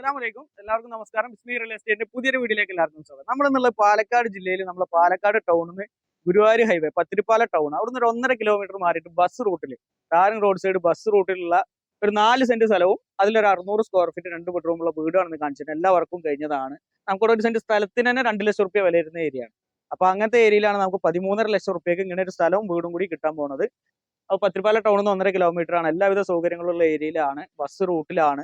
അസ്സലാമലൈക്കും എല്ലാവർക്കും നമസ്കാരം. ബിസ്മി റിയൽ എസ്റ്റേറ്റിന്റെ പുതിയൊരു വീഡിയോയിലേക്ക് എല്ലാവർക്കും സ്വാഗതം. നമ്മൾ എന്നുള്ള പാലക്കാട് ജില്ലയിൽ നമ്മളെ പാലക്കാട് ടൗണിൽ നിന്ന് ഗുരുവായൂർ ഹൈവേ പത്തിരിപ്പാല ടൗൺ. അവിടുന്ന് ഒരു ഒന്നര കിലോമീറ്റർ മാറിയിട്ട് ബസ് റൂട്ടിൽ ടാറിംഗ് റോഡ് സൈഡ് ബസ് റൂട്ടിലുള്ള ഒരു നാല് സെന്റ് സ്ഥലവും അതിലൊരു അറുന്നൂറ് സ്ക്വയർ ഫീറ്റ് രണ്ട് ബെഡ്റൂമുള്ള വീടാണെന്ന് കാണിച്ചിട്ട് എല്ലാ വർക്കും കഴിഞ്ഞതാണ്. നമുക്കൊരു ഒരു സെന്റ് സ്ഥലത്തിന് തന്നെ രണ്ട് ലക്ഷം റുപ്യ വില വരുന്ന ഏരിയയാണ് അപ്പൊ അങ്ങനത്തെ ഏരിയയിലാണ് നമുക്ക് പതിമൂന്നര ലക്ഷം റുപ്യക്ക് ഇങ്ങനെ ഒരു സ്ഥലവും വീടും കൂടി കിട്ടാൻ പോകുന്നത് അപ്പോൾ പത്തിരിപ്പാല ടൗണിൽ നിന്ന് ഒന്നര കിലോമീറ്റർ ആണ്. എല്ലാവിധ സൗകര്യങ്ങളുള്ള ഏരിയയിലാണ് ബസ് റൂട്ടിലാണ്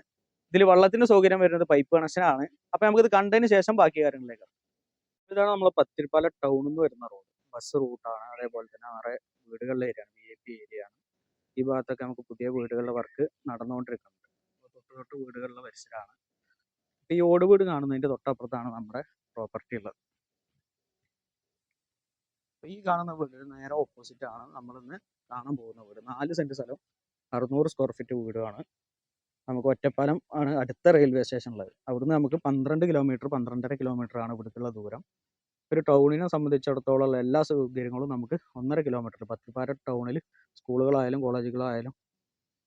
ഇതിൽ വെള്ളത്തിന്റെ സൗകര്യം വരുന്നത് പൈപ്പ് കണക്ഷനാണ് അപ്പൊ നമുക്കിത് കണ്ടതിന് ശേഷം ബാക്കി കാര്യങ്ങളിലേക്ക് ഇതാണ് നമ്മളെ പത്തിരിപ്പാല ടൗണിൽ നിന്ന് വരുന്ന റോഡ് ബസ് റൂട്ടാണ് അതേപോലെ തന്നെ ആറ് വീടുകളുടെ ഏരിയ ആണ്. ഐ പി ഏരിയ ആണ്. ഈ ഭാഗത്തൊക്കെ നമുക്ക് പുതിയ വീടുകളുടെ വർക്ക് നടന്നുകൊണ്ടിരിക്കുന്നുണ്ട്. തൊട്ട് തൊട്ട് വീടുകളുടെ പരിസരമാണ്. ഈ ഓട് വീട് കാണുന്നതിന്റെ തൊട്ടപ്പുറത്താണ് നമ്മുടെ പ്രോപ്പർട്ടി ഉള്ളത്. ഈ കാണുന്ന വീട് നേരെ ഓപ്പോസിറ്റ് ആണ്. നമ്മളിന്ന് കാണാൻ പോകുന്ന വീട്. നാല് സെന്റ് സ്ഥലം അറുന്നൂറ് സ്ക്വയർ ഫീറ്റ് വീടാണ് നമുക്ക് ഒറ്റപ്പാലം ആണ് അടുത്ത റെയിൽവേ സ്റ്റേഷൻ ഉള്ളത് അവിടുന്ന് നമുക്ക് പന്ത്രണ്ട് കിലോമീറ്റർ പന്ത്രണ്ടര കിലോമീറ്റർ ആണ് ഇവിടേക്കുള്ള ദൂരം. ഒരു ടൗണിനെ സംബന്ധിച്ചിടത്തോളം എല്ലാ സൗകര്യങ്ങളും നമുക്ക് ഒന്നര കിലോമീറ്റർ പത്തിപ്പാര ടൗണിൽ സ്കൂളുകളായാലും കോളേജുകളായാലും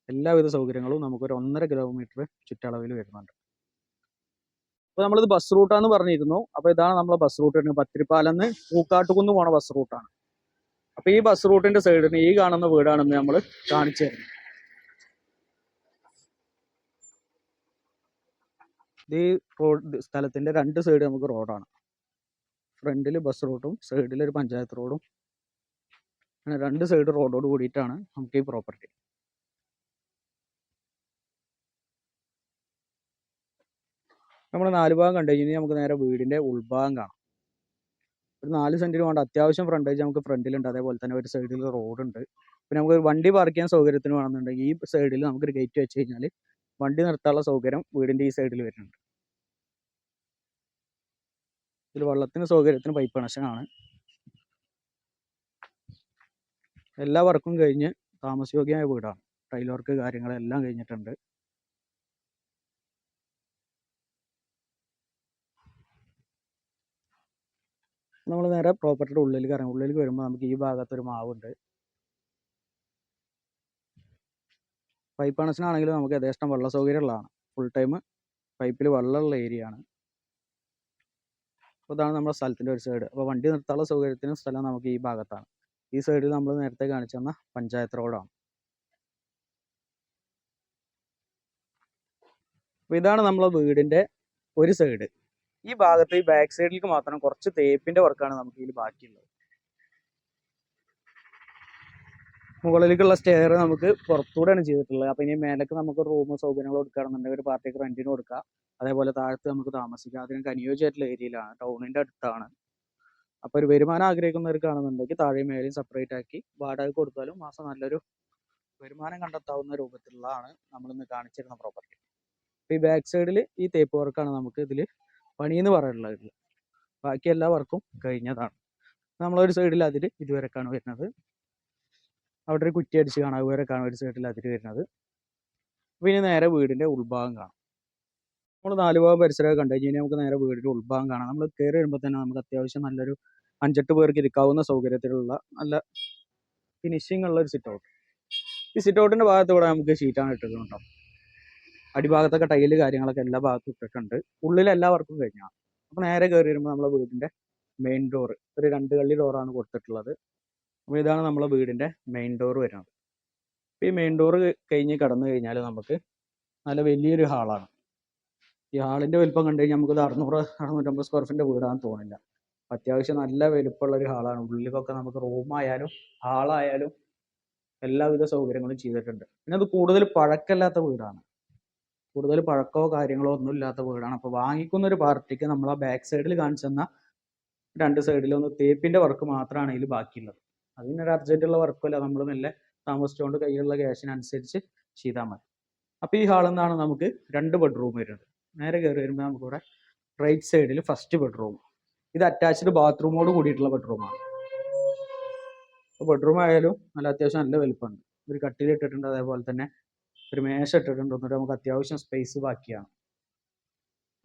എല്ലാവിധ സൗകര്യങ്ങളും നമുക്ക് ഒരു ഒന്നര കിലോമീറ്റർ ചുറ്റളവിൽ വരുന്നുണ്ട്. അപ്പോൾ നമ്മളിത് ബസ് റൂട്ടാന്ന് പറഞ്ഞിരുന്നു. അപ്പോൾ ഇതാണ് നമ്മളെ ബസ് റൂട്ട് വരുന്നത്. പത്തിരിപ്പാലെന്ന് പൂക്കാട്ടുകുന്ന് പോണ ബസ് റൂട്ടാണ് അപ്പോൾ ഈ ബസ് റൂട്ടിന്റെ സൈഡിന് ഈ കാണുന്ന വീടാണെന്ന് നമ്മൾ കാണിച്ചു തരുന്നത് ഇത് ഈ റോഡ് സ്ഥലത്തിന്റെ രണ്ട് സൈഡ് നമുക്ക് റോഡാണ് ഫ്രണ്ടിൽ ബസ് റൂട്ടും സൈഡിൽ ഒരു പഞ്ചായത്ത് റോഡും അങ്ങനെ രണ്ട് സൈഡ് റോഡോട് കൂടിയിട്ടാണ് നമുക്ക് ഈ പ്രോപ്പർട്ടി നമ്മൾ നാല് ഭാഗം കണ്ടു. കഴിഞ്ഞാൽ നമുക്ക് നേരെ വീടിന്റെ ഉൾഭാഗം കാണാം. ഒരു നാല് സെന്റിന് വേണ്ട. അത്യാവശ്യം ഫ്രണ്ടേജ് നമുക്ക് ഫ്രണ്ടിലുണ്ട് അതേപോലെ തന്നെ ഒരു സൈഡിൽ റോഡുണ്ട് പിന്നെ നമുക്ക് വണ്ടി പാർക്ക് ചെയ്യാൻ സൗകര്യത്തിന് വേണമെന്നുണ്ടെങ്കിൽ ഈ സൈഡിൽ നമുക്കൊരു ഗേറ്റ് വെച്ച് കഴിഞ്ഞാൽ വണ്ടി നിർത്താനുള്ള സൗകര്യം വീടിന്റെ ഈ സൈഡിൽ വരുന്നുണ്ട്. ഇതിൽ വെള്ളത്തിന് സൗകര്യത്തിന് പൈപ്പ് കണക്ഷനാണ് എല്ലാ വർക്കും കഴിഞ്ഞ് താമസയോഗ്യമായ വീടാണ്. ടൈൽ വർക്ക് കാര്യങ്ങളെല്ലാം കഴിഞ്ഞിട്ടുണ്ട്. നമ്മൾ നേരെ പ്രോപ്പർട്ടിയുടെ ഉള്ളിലേക്ക് ഇറങ്ങും. ഉള്ളിലേക്ക് വരുമ്പോൾ നമുക്ക് ഈ ഭാഗത്തൊരു മാവുണ്ട്. പൈപ്പ് കണക്ഷൻ ആണെങ്കിലും നമുക്ക് യഥേഷ്ടം വെള്ള സൗകര്യമുള്ളതാണ്. ഫുൾ ടൈം പൈപ്പിൽ വെള്ളമുള്ള ഏരിയ ആണ്. അപ്പോൾ ഇതാണ് നമ്മുടെ സ്ഥലത്തിന്റെ ഒരു സൈഡ് അപ്പോൾ വണ്ടി നിർത്താനുള്ള സൗകര്യത്തിന് സ്ഥലം നമുക്ക് ഈ ഭാഗത്താണ്. ഈ സൈഡിൽ നമ്മൾ നേരത്തെ കാണിച്ചു തന്ന പഞ്ചായത്ത് റോഡാണ് അപ്പോൾ ഇതാണ് നമ്മളെ വീടിന്റെ ഒരു സൈഡ് ഈ ഭാഗത്ത് ഈ ബാക്ക് സൈഡിലേക്ക് മാത്രം കുറച്ച് തേപ്പിന്റെ വർക്കാണ് നമുക്ക് ഇതിൽ ബാക്കിയുള്ളത്. മുകളിലേക്കുള്ള സ്റ്റെയർ നമുക്ക് പുറത്തൂടെയാണ് ചെയ്തിട്ടുള്ളത്. അപ്പോൾ ഇനി മേലേക്ക് നമുക്ക് റൂം സൗകര്യങ്ങൾ കൊടുക്കുകയാണെന്നുണ്ടെങ്കിൽ ഒരു പാർട്ടിക്ക് റെന്റിന് കൊടുക്കാം. അതേപോലെ താഴത്ത് നമുക്ക് താമസിക്കാം. അതിനൊക്കെ അനുയോജ്യമായിട്ടുള്ള ഏരിയയിലാണ് ടൗണിന്റെ അടുത്താണ്. അപ്പൊ ഒരു വരുമാനം ആഗ്രഹിക്കുന്നവർക്കാണെന്നുണ്ടെങ്കിൽ താഴെ മേലെയും സെപ്പറേറ്റ് ആക്കി വാടക കൊടുത്താലും മാസം നല്ലൊരു വരുമാനം കണ്ടെത്താവുന്ന രൂപത്തിലുള്ളതാണ് നമ്മളിന്ന് കാണിച്ചിരുന്ന പ്രോപ്പർട്ടി അപ്പൊ ഈ ബാക്ക് സൈഡിൽ ഈ തേപ്പ് വർക്കാണ് നമുക്ക് ഇതിൽ പണിയെന്ന് പറയാനുള്ളത്. ബാക്കി എല്ലാ വർക്കും കഴിഞ്ഞതാണ്. നമ്മളൊരു സൈഡിൽ അതിൽ ഇതുവരെക്കാണ് വരുന്നത്. അവിടെ ഒരു കുറ്റി അടിച്ച് കാണാം. ഇതുവരെക്കാണ് ഒരു സൈഡിൽ അതിര് വരുന്നത്. പിന്നെ നേരെ വീടിന്റെ ഉൾഭാഗം കാണാം. നമ്മൾ നാല് ഭാഗം പരിസരമൊക്കെ കണ്ടു. കഴിഞ്ഞാൽ നമുക്ക് നേരെ വീടിന്റെ ഉൾഭാഗം കാണാം. നമ്മൾ കയറി വരുമ്പോൾ തന്നെ നമുക്ക് അത്യാവശ്യം നല്ലൊരു അഞ്ചെട്ട് പേർക്ക് ഇരിക്കാവുന്ന സൗകര്യത്തിലുള്ള നല്ല ഫിനിഷിംഗ് ഉള്ള ഒരു സിറ്റ് ഔട്ട് ഈ സിറ്റ് ഔട്ടിന്റെ ഭാഗത്ത് കൂടെ നമുക്ക് ഷീറ്റാണ് ഇട്ടിട്ടുണ്ടാവും അടിഭാഗത്തൊക്കെ ടൈൽ കാര്യങ്ങളൊക്കെ എല്ലാ ഭാഗത്തും ഇട്ടിട്ടുണ്ട്. ഉള്ളിൽ എല്ലാ വർക്കും കഴിഞ്ഞാണ് അപ്പോൾ നേരെ കയറി വരുമ്പോൾ നമ്മളെ വീടിന്റെ മെയിൻ ഡോറ് ഒരു രണ്ട് കള്ളി ഡോറാണ് കൊടുത്തിട്ടുള്ളത്. അപ്പോൾ ഇതാണ് നമ്മളെ വീടിന്റെ മെയിൻ ഡോർ വരുന്നത്. അപ്പോൾ ഈ മെയിൻ ഡോർ കഴിഞ്ഞ് കടന്നു കഴിഞ്ഞാൽ നമുക്ക് നല്ല വലിയൊരു ഹാളാണ് ഈ ഹാളിന്റെ വലിപ്പം കണ്ടു കഴിഞ്ഞാൽ നമുക്കത് അറുന്നൂറ് അറുന്നൂറ്റമ്പത് സ്ക്വയർ ഫീറ്റിന്റെ വീടാണെന്ന് തോന്നില്ല അത്യാവശ്യം നല്ല വലിപ്പമുള്ള ഒരു ഹാളാണ് ഉള്ളിലൊക്കെ നമുക്ക് റൂമായാലും ഹാളായാലും എല്ലാവിധ സൗകര്യങ്ങളും ചെയ്തിട്ടുണ്ട്. പിന്നെ അത് കൂടുതൽ പഴക്കമില്ലാത്ത വീടാണ്. കൂടുതൽ പഴക്കമോ കാര്യങ്ങളോ ഒന്നും ഇല്ലാത്ത വീടാണ്. അപ്പോൾ വാങ്ങിക്കുന്ന ഒരു പാർട്ടിക്ക് നമ്മൾ ആ ബാക്ക് സൈഡിൽ കാണിച്ചു തന്ന രണ്ട് സൈഡിലും ഒന്ന് തേപ്പിന്റെ വർക്ക് മാത്രമാണ് ഇതിൽ ബാക്കിയുള്ളത്. അതിനൊരു വർക്ക് വർക്കല്ല നമ്മൾ മെല്ലെ താമസിച്ചുകൊണ്ട് കയ്യിലുള്ള ക്യാഷിനനുസരിച്ച് ചെയ്താൽ മതി. അപ്പോൾ ഈ ഹാളിൽ നിന്നാണ് നമുക്ക് രണ്ട് ബെഡ്റൂം വരുന്നത്. നേരെ കയറി വരുമ്പോൾ നമുക്ക് ഇവിടെ റൈറ്റ് സൈഡിൽ ഫസ്റ്റ് ബെഡ്റൂം ഇത് അറ്റാച്ച്ഡ് ബാത്റൂമോട് കൂടിയിട്ടുള്ള ബെഡ്റൂമാണ് ബെഡ്റൂം ആയാലും നല്ല അത്യാവശ്യം നല്ല വലുപ്പമുണ്ട്. ഒരു കട്ടിൽ ഇട്ടിട്ടുണ്ട്. അതേപോലെ തന്നെ ഒരു മേശ ഇട്ടിട്ടുണ്ട്. എന്നിട്ട് നമുക്ക് അത്യാവശ്യം സ്പേസ് ബാക്കിയാണ്.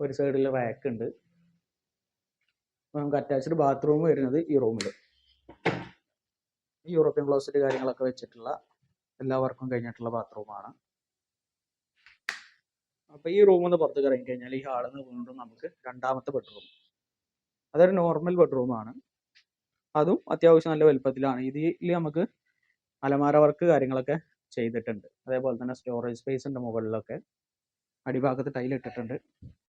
ഒരു സൈഡിൽ റാക്ക് ഉണ്ട്. നമുക്ക് അറ്റാച്ച്ഡ് ബാത്റൂം വരുന്നത് ഈ റൂമിൽ യൂറോപ്യൻ ക്ലോസറ്റ് കാര്യങ്ങളൊക്കെ വെച്ചിട്ടുള്ള എല്ലാ വർക്കും കഴിഞ്ഞിട്ടുള്ള ബാത്റൂമാണ്. അപ്പൊ ഈ റൂമിൽ നിന്ന് പുറത്തേക്ക് ഇറങ്ങി കഴിഞ്ഞാൽ ഈ ഹാളിൽ നിന്ന് വീണ്ടും നമുക്ക് രണ്ടാമത്തെ ബെഡ്റൂം അതൊരു നോർമൽ ബെഡ്റൂമാണ് അതും അത്യാവശ്യം നല്ല വലുപ്പത്തിലാണ്. ഇതിൽ നമുക്ക് അലമാര വർക്ക് കാര്യങ്ങളൊക്കെ ചെയ്തിട്ടുണ്ട്. അതേപോലെ തന്നെ സ്റ്റോറേജ് സ്പേസ് ഉണ്ട് മുകളിലൊക്കെ. അടിഭാഗത്ത് ടൈൽ ഇട്ടിട്ടുണ്ട്.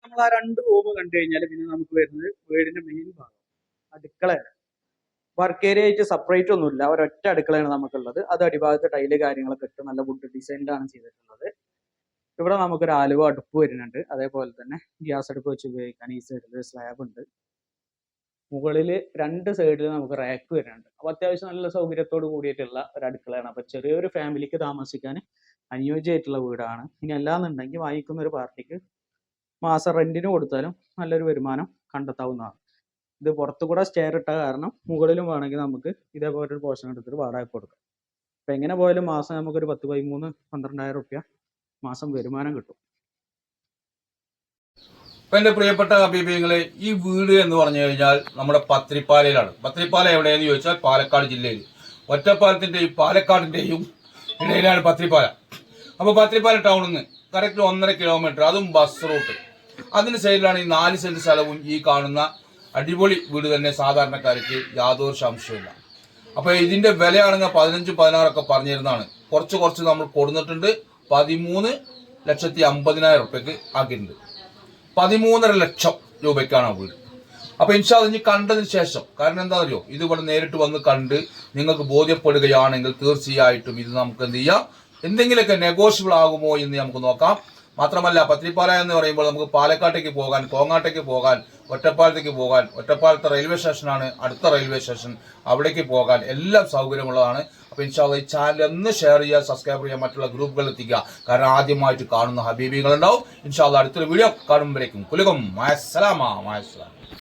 നമ്മൾ ആ രണ്ട് റൂം കണ്ടു കഴിഞ്ഞാൽ പിന്നെ നമുക്ക് വരുന്നത് വീടിന്റെ മെയിൻ ഭാഗം അടുക്കളയാണ്. വർക്ക് ഏരിയ ആയിട്ട് സെപ്പറേറ്റ് ഒന്നുമില്ല. ഒരൊറ്റ അടുക്കളയാണ് നമുക്കുള്ളത്. അത് അടിഭാഗത്ത് ടൈൽ കാര്യങ്ങളൊക്കെ ഇട്ട് നല്ല വുഡ് ഡിസൈനിലാണ് ചെയ്തിട്ടുള്ളത്. ഇവിടെ നമുക്കൊരു ആലുവ അടുപ്പ് വരുന്നുണ്ട്. അതേപോലെ തന്നെ ഗ്യാസ് അടുപ്പ് വെച്ച് ഉപയോഗിക്കാൻ ഈ സൈഡിൽ സ്ലാബ് ഉണ്ട്. മുകളിൽ രണ്ട് സൈഡിൽ നമുക്ക് റാക്ക് വരുന്നുണ്ട്. അപ്പൊ അത്യാവശ്യം നല്ല സൗകര്യത്തോട് കൂടിയിട്ടുള്ള ഒരു അടുക്കളയാണ്. അപ്പോൾ ചെറിയൊരു ഫാമിലിക്ക് താമസിക്കാൻ അനുയോജ്യമായിട്ടുള്ള വീടാണ്. ഇനി അല്ലാന്നുണ്ടെങ്കിൽ വാങ്ങിക്കുന്ന ഒരു പാർട്ടിക്ക് മാസം റെന്റിന് കൊടുത്താലും നല്ലൊരു വരുമാനം കണ്ടെത്താവുന്നതാണ്. ഇത് പുറത്തു കൂടെ സ്റ്റെയർ ഇട്ട കാരണം മുകളിലും വേണമെങ്കിൽ നമുക്ക് ഇതേപോലെ ഒരു പോർഷൻ എടുത്തിട്ട് വാടക കൊടുക്കാം. അപ്പൊ എങ്ങനെ പോയാലും മാസം നമുക്കൊരു പത്ത് പതിമൂന്ന് പന്ത്രണ്ടായിരം റുപ്യ മാസം വരുമാനം കിട്ടും. അപ്പൊ എന്റെ പ്രിയപ്പെട്ട അഭിപ്രായങ്ങളെ ഈ വീട് എന്ന് പറഞ്ഞു കഴിഞ്ഞാൽ നമ്മുടെ പത്രിപ്പാലയിലാണ് പത്രിപ്പാല എവിടെയെന്ന് ചോദിച്ചാൽ പാലക്കാട് ജില്ലയിൽ ഒറ്റപ്പാലത്തിന്റെയും പാലക്കാടിന്റെയും ഇടയിലാണ് പത്രിപ്പാല അപ്പൊ പത്രിപ്പാല ടൗണിൽ നിന്ന് കറക്റ്റ് ഒന്നര കിലോമീറ്റർ അതും ബസ് റൂട്ട് അതിന് സൈഡിലാണ് ഈ നാല് സെന്റ് സ്ഥലവും ഈ കാണുന്ന അടിപൊളി വീട് തന്നെ സാധാരണക്കാർക്ക് യാതൊരു സംശയമില്ല അപ്പൊ ഇതിന്റെ വിലയാണെങ്കിൽ പതിനഞ്ച് പതിനാറൊക്കെ പറഞ്ഞിരുന്നതാണ്. കുറച്ച് കുറച്ച് നമ്മൾ കൊടുത്തിട്ടുണ്ട്. പതിമൂന്ന് ലക്ഷത്തി അമ്പതിനായിരം റുപ്യക്ക് ആക്കിയിട്ടുണ്ട്. പതിമൂന്നര ലക്ഷം രൂപയ്ക്കാണ് ആ വീട്. അപ്പൊ ഇൻഷാ ഇനി കണ്ടതിന് ശേഷം കാരണം എന്താ അറിയോ? ഇത് ഇവിടെ നേരിട്ട് വന്ന് കണ്ട് നിങ്ങൾക്ക് ബോധ്യപ്പെടുകയാണെങ്കിൽ തീർച്ചയായിട്ടും ഇത് നമുക്ക് എന്ത് ചെയ്യാം? എന്തെങ്കിലുമൊക്കെ നെഗോഷ്യബിൾ ആകുമോ എന്ന് നമുക്ക് നോക്കാം. മാത്രമല്ല പത്രിപ്പാല എന്ന് പറയുമ്പോൾ നമുക്ക് പാലക്കാട്ടേക്ക് പോകാൻ കോങ്ങാട്ടേക്ക് പോകാൻ ഒറ്റപ്പാലത്തേക്ക് പോകാൻ ഒറ്റപ്പാലത്തെ റെയിൽവേ സ്റ്റേഷനാണ് അടുത്ത റെയിൽവേ സ്റ്റേഷൻ. അവിടേക്ക് പോകാൻ എല്ലാം സൗകര്യമുള്ളതാണ്. അപ്പൊ ഇൻഷാല്ല ഈ ചാനൽ ഒന്ന് ഷെയർ ചെയ്യുക സബ്സ്ക്രൈബ് ചെയ്യുക മറ്റുള്ള ഗ്രൂപ്പുകളിൽ എത്തിക്കുക. കാരണം ആദ്യമായിട്ട് കാണുന്ന ഹബീബികൾ ഉണ്ടാവും ഇൻഷാല്ല അടുത്തൊരു വീഡിയോ കാണുമ്പോഴേക്കും. കുലുകം മായസലാമ മായസലാം